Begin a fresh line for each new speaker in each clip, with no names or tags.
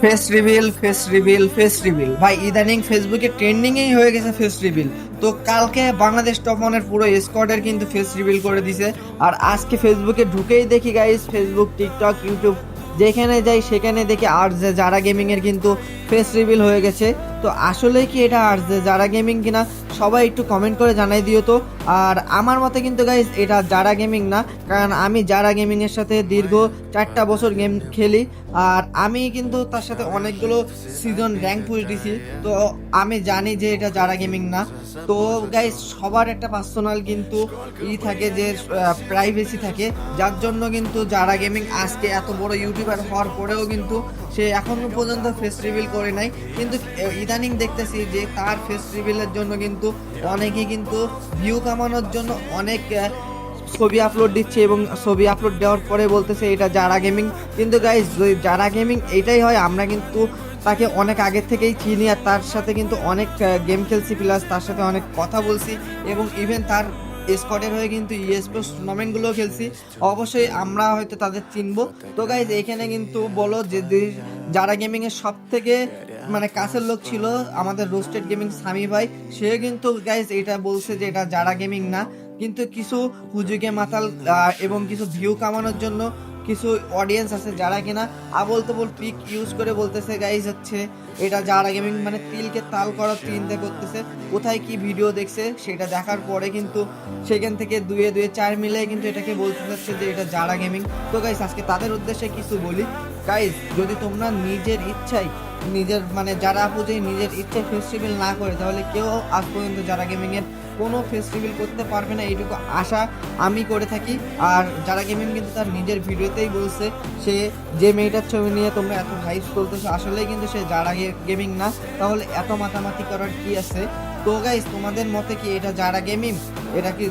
Face reveal face reveal face reveal ভাই, ইদানিং ফেসবুকে ট্রেন্ডিংয়েই হয়ে গেছে ফেস রিভিল তো কালকে বাংলাদেশ টপ ওয়ানের পুরো স্কোয়াডের কিন্তু ফেস রিভিল করে দিছে। আর আজকে ফেসবুকে ঢুকেই দেখি গাইস ফেসবুক টিকটক ইউটিউব যেখানে যাই সেখানে দেখি আর যে যারা গেমিংয়ের কিন্তু ফেস রিভিল হয়ে গেছে। তো আসলে কি এটা আর যে যারা গেমিং কিনা? সবাই একটু কমেন্ট করে জানাই দিও তো। আর আমার মতে কিন্তু গাইজ এটা যারা গেমিং না, কারণ আমি যারা গেমিং এর সাথে দীর্ঘ চারটা বছর গেম খেলি। আর আমি কিন্তু তার সাথে অনেকগুলো সিজন র্যাঙ্ক পুশ দিছি। তো আমি জানি যে এটা যারা গেমিং না। তো গাইজ সবার একটা পার্সোনাল কিন্তু ই থাকে যে প্রাইভেসি থাকে। যার জন্য কিন্তু যারা গেমিং আজকে এত বড় ইউটিউবার হওয়ার পরেও কিন্তু সে এখনও পর্যন্ত ফেস রিভিল করে নাই। কিন্তু ইদানিং দেখতেছি যে তার ফেস রিভিলের জন্য কিন্তু অনেকেই কিন্তু ভিউ কামানোর জন্য অনেক ছবি আপলোড দিচ্ছে এবং ছবি আপলোড দেওয়ার পরে বলতেছে এটা যারা গেমিং কিন্তু গাইজ যারা গেমিং এইটাই হয়, আমরা কিন্তু তাকে অনেক আগের থেকেই চিনি আর তার সাথে কিন্তু অনেক গেম খেলছি প্লাস তার সাথে অনেক কথা বলছি এবং ইভেন তার স্কোয়াডের হয়ে কিন্তু ইএসপোর্টস টুর্নামেন্টগুলো খেলছি। অবশ্যই আমরা হয়তো তাদের চিনবো। তো গাইজ এখানে কিন্তু বলো যে যারা গেমিংয়ের সব থেকে মানে কাছের লোক ছিল আমাদের রোস্টেড গেমিং সামি ভাই, সে কিন্তু গাইজ এটা বলছে যে এটা যারা গেমিং না, কিন্তু কিছু হুজুগে মাতাল এবং কিছু ভিউ কামানোর জন্য কিছু অডিয়েন্স আছে যারা কিনা আবল তবল পিক ইউজ করে বলতেছে গাইজ হচ্ছে এটা যারা গেমিং মানে তিলকে তাল করার চিন্তা করতেছে, কোথায় কি ভিডিও দেখছে সেটা দেখার পরে কিন্তু সেখান থেকে দুয়ে দুয়ে চার মিলে কিন্তু এটাকে বলতে চাচ্ছে যে এটা যারা গেমিং তো গাইজ আজকে তাদের উদ্দেশ্যে কিছু বলি। গাইজ যদি তোমরা নিজের ইচ্ছাই নিজের মানে যারা পুজো নিজের ইচ্ছে ফেস্টিভ্যাল না করে, তাহলে কেউ আজ পর্যন্ত যারা গেমিং এর কোনো ফেস্টিভ্যাল করতে পারবে না, এইটুকু আশা আমি করে থাকি। আর যারা গেমিং কিন্তু তার নিজের ভিডিওতেই বলছে, সে যে মেয়েটার ছবি নিয়ে তোমরা এত হাইপ করতেছো, আসলেই কিন্তু সে যারা গেমিং না, তাহলে এত মাতামাতি করার কি আছে? তো গাইজ তোমাদের মতে কি এটা যারা গেমিং এটা কি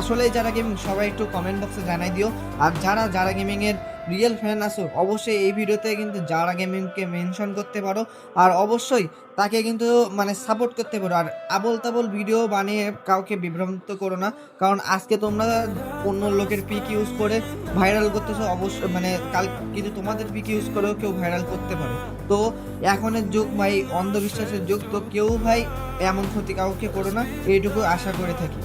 আসলেই যারা গেমিং সবাই একটু কমেন্ট বক্সে জানাই দিও। আর যারা যারা গেমিং এর রিয়েল ফ্যান আসো অবশ্যই এই ভিডিওতে কিন্তু যারা গেমিংকে মেনশন করতে পারো, আর অবশ্যই তাকে কিন্তু মানে সাপোর্ট করতে পারো। আর আবল তাবল ভিডিও বানিয়ে কাউকে বিভ্রান্ত করো না, কারণ আজকে তোমরা অন্য লোকের পিক ইউজ করে ভাইরাল করতেছো অবশ্যই মানে কাল কিন্তু তোমাদের পিক ইউজ করেও কেউ ভাইরাল করতে পারে। তো এখনের যুগ ভাই, অন্ধবিশ্বাসের যুগ, তো কেউ ভাই এমন ক্ষতি কাউকে করো না, এইটুকু আশা করে থাকি।